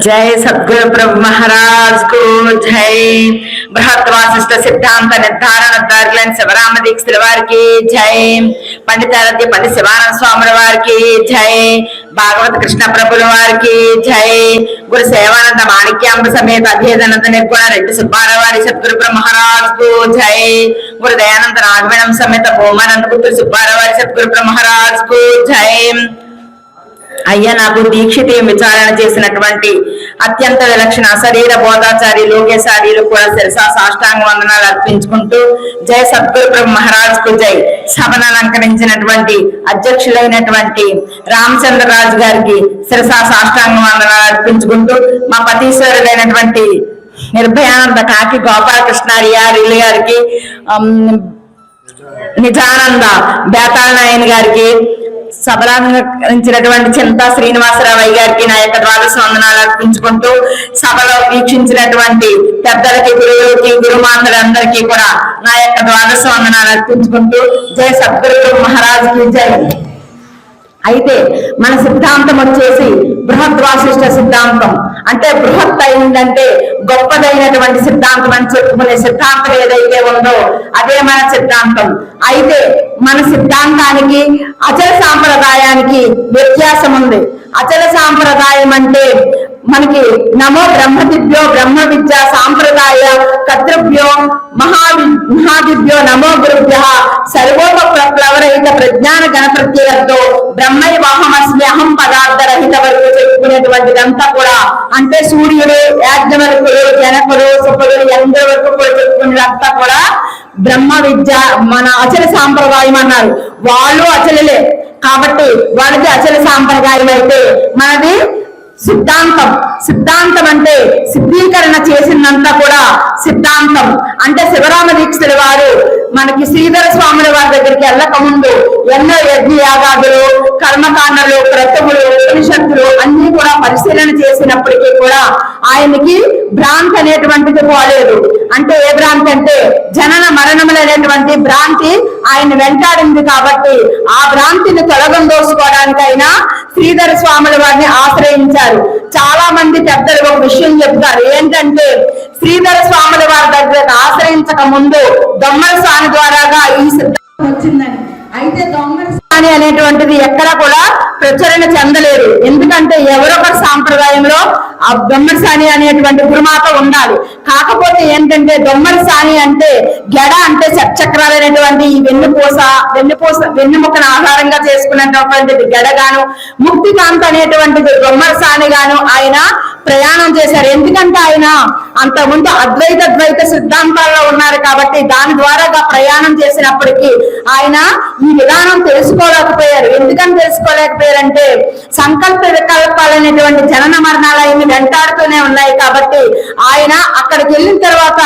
జై సద్గురు ప్రభు మహారాజ్కు జై బృహత్ వాసిష్ట సిద్ధాంత నిర్ధారణ దారులైన శివరామ దీక్షల వారికి జై పండితారాధ్య పండిత శివానంద స్వాముల వారికి జై భాగవత కృష్ణ ప్రభుల వారికి జై గురు సేవానంద మాణిక్యాంబ సమేత అభేదానంద నిర్గుణ రెడ్డి సుబ్బారావు వారి సద్గురు బ్రహ్మ మహారాజ్కు జై గురు దయానంద రాఘవేణం సమేత భూమానంద పుత్రుడు సుబ్బారావు వారి సద్గురు బ్రహ్మ మహారాజ్కు జై అయ్యా నాకు దీక్షితీయం విచారణ చేసినటువంటి అత్యంత విలక్షణ శరీర బోధాచారి లోకేశారీలు కూడా శిరసా సాష్టాంగ వందనాలు అర్పించుకుంటూ జై సద్గురు బ్రహ్మ మహారాజ్కు జై. సభను అలంకరించినటువంటి అధ్యక్షులైనటువంటి రామచంద్రరాజు గారికి శిరసా సాష్టాంగ వందనాలు అర్పించుకుంటూ మా పతీశ్వరుడైనటువంటి నిర్భయానంద కాకి గోపాలకృష్ణారియారి గారికి నిజానంద బేతాళ నాయన్ గారికి సభలంకరించినటువంటి చింతా శ్రీనివాసరావు గారికి నా యొక్క ద్వాదశ వందనాలు అర్పించుకుంటూ సభలో వీక్షించినటువంటి పెద్దలకి గురువులకి గురుమాతలందరికీ కూడా నా యొక్క ద్వాదశ వందనాలు అర్పించుకుంటూ జయ సద్గురు మహారాజుకి జై. అయితే మన సిద్ధాంతం వచ్చేసి బృహత్ వాసిష్ట సిద్ధాంతం. అంటే బృహత్ అయిందంటే గొప్పదైనటువంటి సిద్ధాంతం అని చెప్పుకునే సిద్ధాంతం ఏదైతే ఉందో అదే మన సిద్ధాంతం. అయితే మన సిద్ధాంతానికి అచల సాంప్రదాయానికి వ్యత్యాసం ఉంది అచల సాంప్రదాయం అంటే మనకి నమో బ్రహ్మదిభ్యో బ్రహ్మ విద్య సాంప్రదాయ కర్తృభ్యో మహావి మహాదిభ్యో నమో గురుభ్య సర్వోపప్లవరహిత ప్రజ్ఞాన గణప్రత్యయంతో బ్రహ్మై వాహమస్మి అహం పదార్థ రహిత వరకు చెప్పుకునేటువంటిదంతా కూడా. అంటే సూర్యుడు యాజ్ఞవల్కుడు జనకుడు సుఖుడు ఎందరి వరకు కూడా చెప్పుకునేదంతా కూడా బ్రహ్మ విద్య మన అచల సాంప్రదాయం అన్నారు. వాళ్ళు అచలలే. కాబట్టి వాళ్ళది అచల సాంప్రదాయం అయితే మనది సిద్ధాంతం. సిద్ధాంతం అంటే సిద్ధీకరణ చేసిందంతా కూడా సిద్ధాంతం. అంటే శివరామ దీక్షల వారు మనకి శ్రీధర స్వాముల వారి దగ్గరికి వెళ్ళక ముందు ఎన్నో యజ్ఞయాగాదులు కర్మకాండలు క్రతువులు పరిశీలన చేసినప్పటికీ కూడా ఆయనకి భ్రాంతి అనేటువంటిది పోలేదు. అంటే ఏ భ్రాంతి అంటే జనన మరణములు అనేటువంటి భ్రాంతి ఆయన వెంటాడింది కాబట్టి ఆ భ్రాంతిని తొలగందోసుకోవడానికైనా శ్రీధర స్వాముల వారిని ఆశ్రయించారు. చాలా మంది పెద్దలు ఒక విషయం చెప్తారు. ఏంటంటే శ్రీధర స్వాముల వారి దగ్గర ఆశ్రయించక ముందు దొమ్మల స్వామి ద్వారాగా ఈ సిద్ధాంతం వచ్చిందని. అయితే దొమ్మల అని అనేటువంటిది ఎక్కడ కూడా ప్రచురణ చెందలేదు. ఎందుకంటే ఎవరొకరు సాంప్రదాయంలో ఆ దొమ్మడి సాని అనేటువంటి గురుమాత ఉండాలి. కాకపోతే ఏంటంటే దొమ్మడి సాని అంటే గెడ అంటే చక్రాలు అనేటువంటి ఈ వెన్నుపూస వెన్నుపూస వెన్నుముకను ఆధారంగా చేసుకున్నటువంటిది గెడగాను ముక్తికాంత్ అనేటువంటిది దొమ్మడి సాని గాను ఆయన ప్రయాణం చేశారు. ఎందుకంటే ఆయన అంతకుముందు అద్వైత ద్వైత సిద్ధాంతాల్లో ఉన్నారు కాబట్టి దాని ద్వారాగా ప్రయాణం చేసినప్పటికీ ఆయన ఈ విధానం తెలుసుకోలేకపోయారు. ఎందుకని తెలుసుకోలేకపోయారంటే సంకల్ప వికల్పాలు అనేటువంటి జనన మరణాలు ఆయన్ని వెంటాడుతూనే ఉన్నాయి కాబట్టి ఆయన అక్కడికి వెళ్ళిన తర్వాత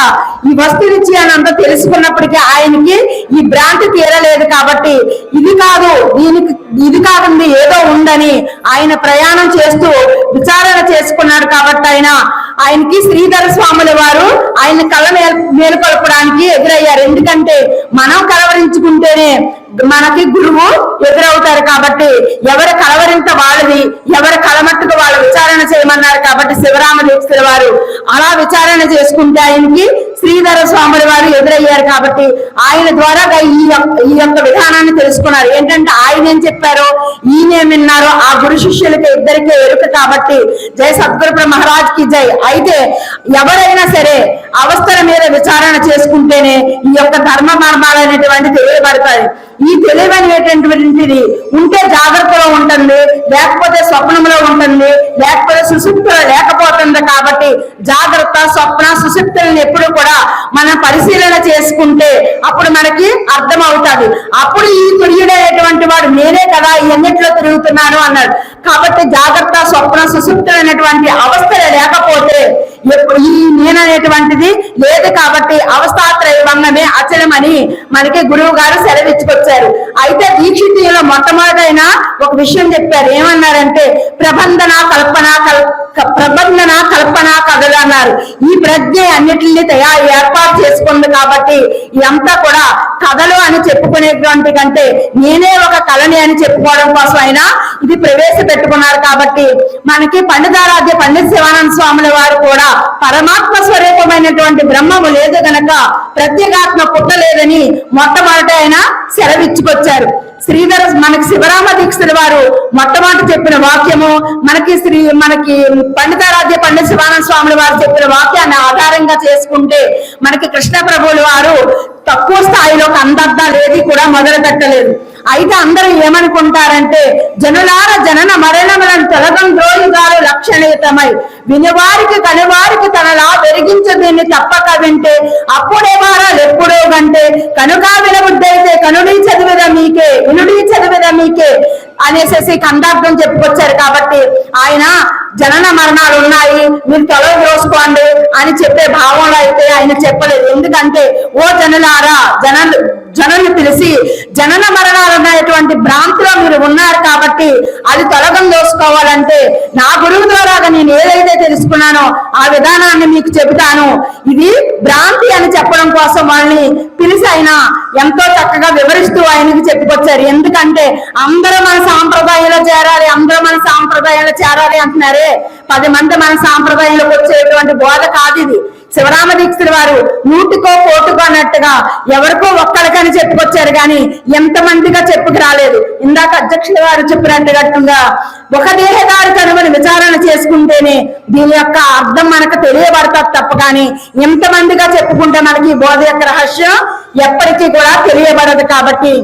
ఈ వస్తు విషయాన్ని అంతా తెలుసుకున్నప్పటికీ ఆయనకి ఈ భ్రాంతి తీరలేదు కాబట్టి ఇది కాదు దీనికి ఇది కాకుండా ఏదో ఉందని ఆయన ప్రయాణం చేస్తూ విచారణ చేసుకున్నాడు కాబట్టి ఆయన ఆయనకి శ్రీధర స్వాముల వారు ఆయన కళ మేల్ మేలుకొల్పడానికి ఎదురయ్యారు. ఎందుకంటే మనం కలవరించుకుంటేనే మనకి గురువు ఎదురవుతారు కాబట్టి ఎవరి కలవరింత వాళ్ళది ఎవరి కలమట్టుకు వాళ్ళు విచారణ చేయమన్నారు కాబట్టి శివరామ దీక్షల వారు అలా విచారణ చేసుకుంటే ఆయనకి శ్రీధర స్వాముల వారు ఎదురయ్యారు కాబట్టి ఆయన ద్వారా ఈ యొక్క ఈ యొక్క విధానాన్ని తెలుసుకున్నారు. ఏంటంటే ఆయన ఏం చెప్పారో ఈయన ఏం విన్నారో ఆ గురు శిష్యులకి ఇద్దరికే ఎరుక కాబట్టి జై సద్గురు మహారాజ్కి జై. అయితే ఎవరైనా సరే అవస్థల మీద విచారణ చేసుకుంటేనే ఈ యొక్క ధర్మ మర్మాలు అనేటువంటి తెలియబడతాయి. ఈ తెలివి ఉంటే జాగ్రత్తలో ఉంటుంది లేకపోతే స్వప్నంలో ఉంటుంది లేకపోతే సుశుప్తిలో లేకపోతుంది కాబట్టి జాగ్రత్త స్వప్న సుశుప్తులను ఎప్పుడు కూడా మనం పరిశీలన చేసుకుంటే అప్పుడు మనకి అర్థం అవుతుంది అప్పుడు ఈ తుర్యుడైనటువంటి వాడు నేనే కదా ఎన్నిట్లో తిరుగుతున్నాను అన్నాడు. కాబట్టి జాగ్రత్త స్వప్న సుశుప్తులైనటువంటి అవస్థలు లేకపోతే ఎప్పుడు ఈ నేననేటువంటిది లేదు కాబట్టి అవస్థాత్రయ బంధమే అచలమని మనకి గురువు గారు సెలవిచ్చుకొచ్చారు. అయితే దీక్షితుల్లో మొట్టమొదటైన ఒక విషయం చెప్పారు. ఏమన్నారంటే ప్రబంధన కల్పన కల్ క- ప్రబంధన కల్పన కథల ఈ ప్రజ్ఞ అన్నిటిని తయారు ఏర్పాటు చేసుకుంది కాబట్టి ఇదంతా కూడా కథలు అని చెప్పుకునేటువంటి కంటే నేనే ఒక కళని అని చెప్పుకోవడం కోసం అయినా ఇది ప్రవేశపెట్టుకున్నారు కాబట్టి మనకి పండితారాధ్య పండిత శివానంద స్వాముల వారు కూడా పరమాత్మ స్వరూపమైనటువంటి బ్రహ్మము లేదు గనక ప్రత్యేగాత్మ పుట్టలేదని మొట్టమొదట ఆయన సెలవిచ్చుకొచ్చారు. శ్రీధర మనకి శివరామ దీక్షల వారు మొట్టమొదటి చెప్పిన వాక్యము మనకి శ్రీ మనకి పండితారాధ్య పండిత శివానంద స్వాముల వారు చెప్పిన వాక్యాన్ని ఆధారంగా చేసుకుంటే మనకి కృష్ణ ప్రభువుల వారు తక్కువ స్థాయిలో అందర్థాలు లేది కూడా మొదలు పెట్టలేదు అయితే అందరూ ఏమనుకుంటారంటే జనులార జనన మరణములను తొలగం ద్రోహిగాలు లక్షణయుతమై వినివారికి కనివారికి తనలా పెరిగించ దీన్ని తప్పక వింటే అప్పుడే వారాలు ఎప్పుడో కంటే కనుక వినబుద్దైతే కనుడి చదివిన మీకే వినుడి చదివిన మీకే అనేసి కందార్థం చెప్పుకొచ్చారు కాబట్టి ఆయన జనన మరణాలు ఉన్నాయి మీరు తొలగ దోసుకోండి అని చెప్పే భావంలో అయితే ఆయన చెప్పలేదు. ఎందుకంటే ఓ జనులారా జనలు జనులు పిలిచి జనన మరణాలు ఉన్నటువంటి భ్రాంతిలో మీరు ఉన్నారు కాబట్టి అది తొలగం దోసుకోవాలంటే నా గురువు ద్వారాగా నేను ఏదైతే తెలుసుకున్నానో ఆ విధానాన్ని మీకు చెబుతాను. ఇది భ్రాంతి అని చెప్పడం కోసం వాళ్ళని పిలిచి ఆయన ఎంతో చక్కగా వివరిస్తూ ఆయనకి చెప్పుకొచ్చారు. ఎందుకంటే అందరూ మన సాంప్రదాయంలో చేరాలి అందరూ మన సాంప్రదాయంలో చేరాలి అంటున్నారే. పది మంది మన సాంప్రదాయంలోకి వచ్చేటువంటి బోధ కాదు ఇది. శివరామ దీక్షితుల వారు నూటికో కోటుకో అన్నట్టుగా ఎవరికో ఒక్కడికని చెప్పుకొచ్చారు కానీ ఎంత మందిగా చెప్పుకు రాలేదు. ఇందాక అధ్యక్షుల వారు చెప్పినట్టుగా ఒక దేహదారు కనుమని విచారణ చేసుకుంటేనే దీని యొక్క అర్థం మనకు తెలియబడతారు తప్ప కానీ ఎంతమందిగా చెప్పుకుంటే మనకి ఈ బోధ యొక్క రహస్యం ఎప్పటికీ కూడా తెలియబడదు కాబట్టి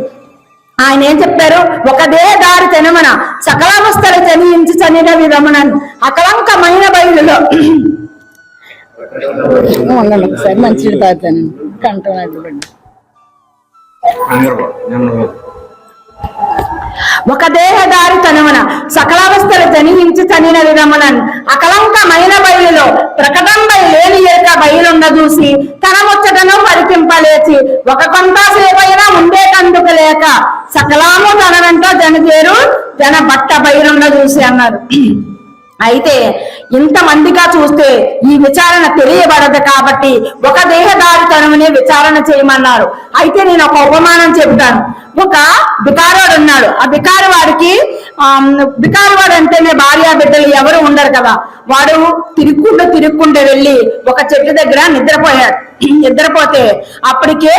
ఆయన ఏం చెప్పారు? ఒక దేహదారి తెనమన సకలావస్థలు జనించి చనిన విరమణన్ అకలంకమైన బయలులో ఉండండి ఒకసారి. తాగుతాను. కంఠం ఒక దేహదారి తనమున సకలావస్థలు జనించి చనిన విరమణన్ అకలంకమైన బయలులో ప్రకటంపై లేని ఏక బయలున్న చూసి తన ముచ్చటను పరికింపలేచి ఒక కొంతసేపైనా ఉండేటందుకు లేక సకలాము తన వెంట జనచేరు జన బట్ట బయలున్న చూసి అన్నారు. అయితే ఇంతమందిగా చూస్తే ఈ విచారణ తెలియబడదు కాబట్టి ఒక దేహదారితనమునే విచారణ చేయమన్నారు. అయితే నేను ఒక ఉపమానం చెబుతాను. ఒక బికారవాడు ఉన్నాడు. ఆ బికారవాడికి బికారవాడు అంటేనే భార్య బిడ్డలు ఎవరు ఉండరు కదా. వాడు తిరుక్కుంటూ తిరుక్కుంటూ వెళ్ళి ఒక చెట్టు దగ్గర నిద్రపోయాడు. నిద్రపోతే అప్పటికే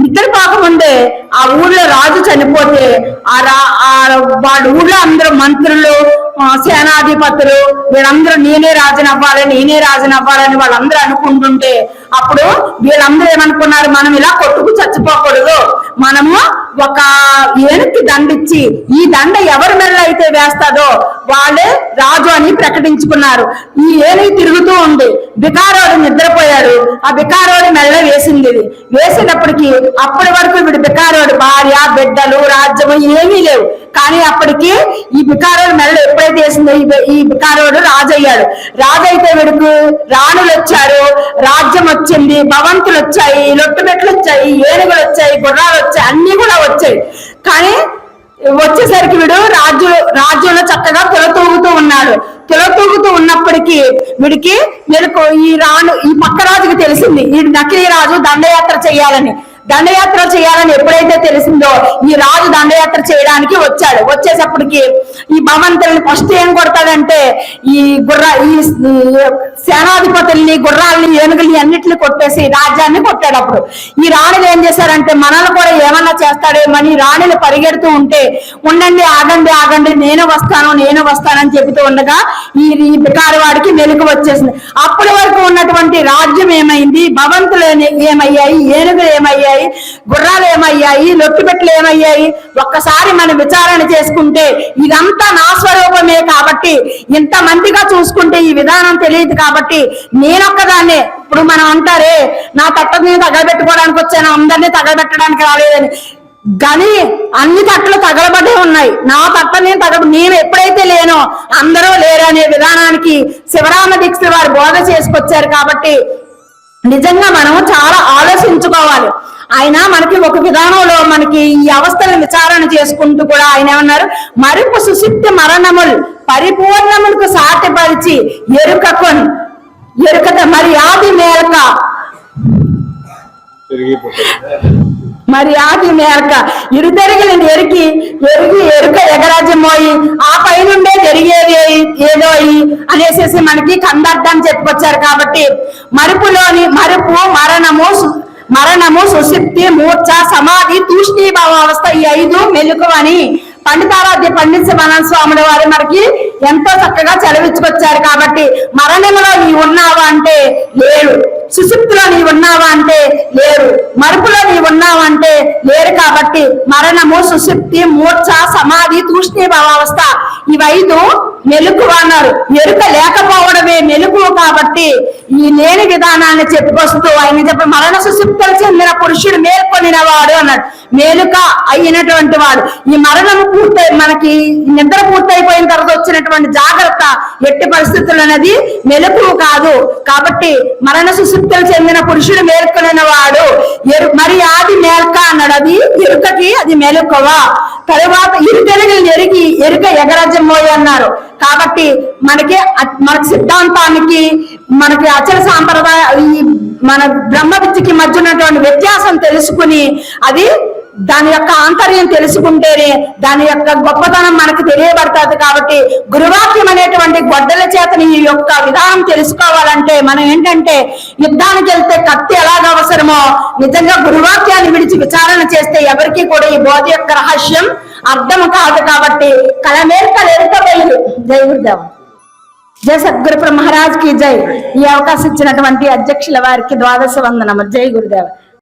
నిద్రపోకముందే ఆ ఊళ్ళో రాజు చనిపోతే ఆ రా ఆ వాడు ఊళ్ళో అందరూ మంత్రులు సేనాధిపతులు వీళ్ళందరూ నేనే రాజునవ్వాలి నేనే రాజునవ్వాలని వాళ్ళందరూ అనుకుంటుంటే అప్పుడు వీళ్ళందరూ ఏమనుకున్నారు? మనం ఇలా కొట్టుకు చచ్చిపోకూడదు. మనము ఒక ఏనుక్కి దండిచ్చి ఈ దండ ఎవరి మెల్ల అయితే వేస్తాదో వాళ్ళే రాజు ప్రకటించుకున్నారు. ఈ ఏనుగు తిరుగుతూ ఉంది బికారోడు నిద్రపోయాడు. ఆ బికారోడు మెల్ల వేసింది ఇది. అప్పటి వరకు వీడు బికారోడు భార్య బిడ్డలు రాజ్యము ఏమీ లేవు. కానీ అప్పటికి ఈ బికారోడు మెల్ల ఎప్పుడైతే వేసిందో ఈ ఈ బికారోడు రాజు అయ్యాడు రాజు అయితే వీడికి రాణులు వచ్చారు రాజ్యం వచ్చింది భవంతులు వచ్చాయి లొట్టుమెట్లు వచ్చాయి ఏనుగులు వచ్చాయి గుర్రాలు వచ్చాయి అన్ని కూడా వచ్చాయి. కానీ వచ్చేసరికి వీడు రాజు రాజ్యంలో చక్కగా తొలతూగుతూ ఉన్నాడు. తిలతూగుతూ ఉన్నప్పటికీ వీడికి వీడికి ఈ రాను ఈ పక్క రాజుకి తెలిసింది. ఈ నకిలీ రాజు దండయాత్ర చేయాలని. దండయాత్ర చేయాలని ఎప్పుడైతే తెలిసిందో ఈ రాజు దండయాత్ర చేయడానికి వచ్చాడు. వచ్చేసప్పటికి ఈ భవంతుల్ని ఫస్ట్ ఏం కొడతాడంటే ఈ గుర్ర ఈ సేనాధిపతుల్ని గుర్రాల్ని ఏనుగుల్ని అన్నిటిని కొట్టేసి రాజ్యాన్ని కొట్టాడు అప్పుడు. ఈ రాణులు ఏం చేశారంటే మనల్ని కూడా ఏమన్నా చేస్తాడేమని రాణులు పరిగెడుతూ ఉంటే ఉండండి ఆగండి ఆగండి నేను వస్తాను నేను వస్తానని చెబుతూ ఉండగా ఈ ఈ బికారి వాడికి మెలకు వచ్చేసింది. అప్పటి వరకు ఉన్నటువంటి రాజ్యం ఏమైంది? భవంతులు ఏమయ్యాయి? ఏనుగులు ఏమయ్యాయి? గుర్రాలు ఏమయ్యాయి? లొట్టుపెట్లు ఏమయ్యాయి? ఒక్కసారి మనం విచారణ చేసుకుంటే ఇదంతా నా స్వరూపమే కాబట్టి ఇంతమందిగా చూసుకుంటే ఈ విధానం తెలియదు కాబట్టి నేనొక్కదాన్నే. ఇప్పుడు మనం అంటారే నా తట్ట నేను తగలబెట్టుకోవడానికి వచ్చాను అందరినీ తగలబెట్టడానికి రాలేదని. కానీ అన్ని తట్టలు తగలబడే ఉన్నాయి. నా తట్ట నేను తగల నేను ఎప్పుడైతే లేనో అందరూ లేరు అనే విధానానికి శివరామ దీక్షలు వారు బోధ చేసుకొచ్చారు కాబట్టి నిజంగా మనం చాలా ఆలోచించుకోవాలి. ఆయన మనకి ఒక విధానంలో మనకి ఈ అవస్థలను విచారణ చేసుకుంటూ కూడా ఆయన ఏమన్నారు? మరింపు సుశిప్తి మరణములు పరిపూర్ణములకు సాటిపరిచి ఎరుకకొన్ ఎరుకత మరి ఆది మేరక మరి ఆది మేరక ఇరుదెరిగిన ఎరికి ఎరిగి ఎరుక ఎగరాజ్యమోయి ఆ పైనుండే జరిగేది ఏదో అయి అనేసేసి మనకి కందార్థాన్ని చెప్పుకొచ్చారు కాబట్టి మరుపులోని మరుపు మరణము మరణము సుశక్తి మూర్ఛ సమాధి తూష్ణీభావ అవస్థ ఈ ఐదు మెలుకు అని పండితారాధ్య పండిత మన స్వాముల వారు మనకి ఎంతో చక్కగా చదివించుకొచ్చారు కాబట్టి మరణంలో నీ ఉన్నావా అంటే లేడు సుశుప్తిలో నీ ఉన్నావా అంటే లేరు. మరుపులో నీ ఉన్నావా అంటే లేరు కాబట్టి మరణము సుశుప్తి మూర్ఛ సమాధి తూష్ణీభావావస్థ ఇవైదు మెలుకు అన్నారు. ఎరుక లేకపోవడమే మెలుకు కాబట్టి ఈ లేని విధానాన్ని చెప్పుకొస్తూ ఆయన చెప్పి మరణ సుశుప్తులు చెందిన పురుషుడు మేల్కొనిన వాడు అన్నాడు. మేలుక అయినటువంటి వాడు. ఈ మరణం పూర్తయి మనకి నిద్ర పూర్తయిపోయిన తర్వాత వచ్చినటువంటి జాగ్రత్త ఎట్టి పరిస్థితులు అనేది మెలుకువ కాదు. కాబట్టి మరణ సుశుప్తులు చెందిన పురుషుడు మేల్కొనిన వాడు ఎరు మరి ఆది మేల్క అన్నాడు. అది ఎరుకకి అది మెలుకువ. తరువాత ఇరుకెలుగులు ఎరిగి ఎరుక ఎగరజమ్మోయి అన్నారు. కాబట్టి మనకి మన సిద్ధాంతానికి మనకి అచల సాంప్రదాయ ఈ మన బ్రహ్మ విద్యకి మధ్య ఉన్నటువంటి వ్యత్యాసం తెలుసుకుని అది దాని యొక్క ఆంతర్యం తెలుసుకుంటేనే దాని యొక్క గొప్పతనం మనకు తెలియబడుతుంది కాబట్టి గురువాక్యం అనేటువంటి గొడ్డల చేతని ఈ యొక్క విధానం తెలుసుకోవాలంటే మనం ఏంటంటే యుద్ధానికి వెళ్తే కత్తి ఎలాగ అవసరమో నిజంగా గురువాక్యాన్ని విడిచి విచారణ చేస్తే ఎవరికి కూడా ఈ బోధ యొక్క రహస్యం అర్థం కాదు కాబట్టి కలమేర్కలు ఎరుకబోయి జై జయ సద్గురు మహారాజ్కి జై. ఈ అవకాశం ఇచ్చినటువంటి అధ్యక్షుల వారికి ద్వాదశ వందనము జై గురుదేవ.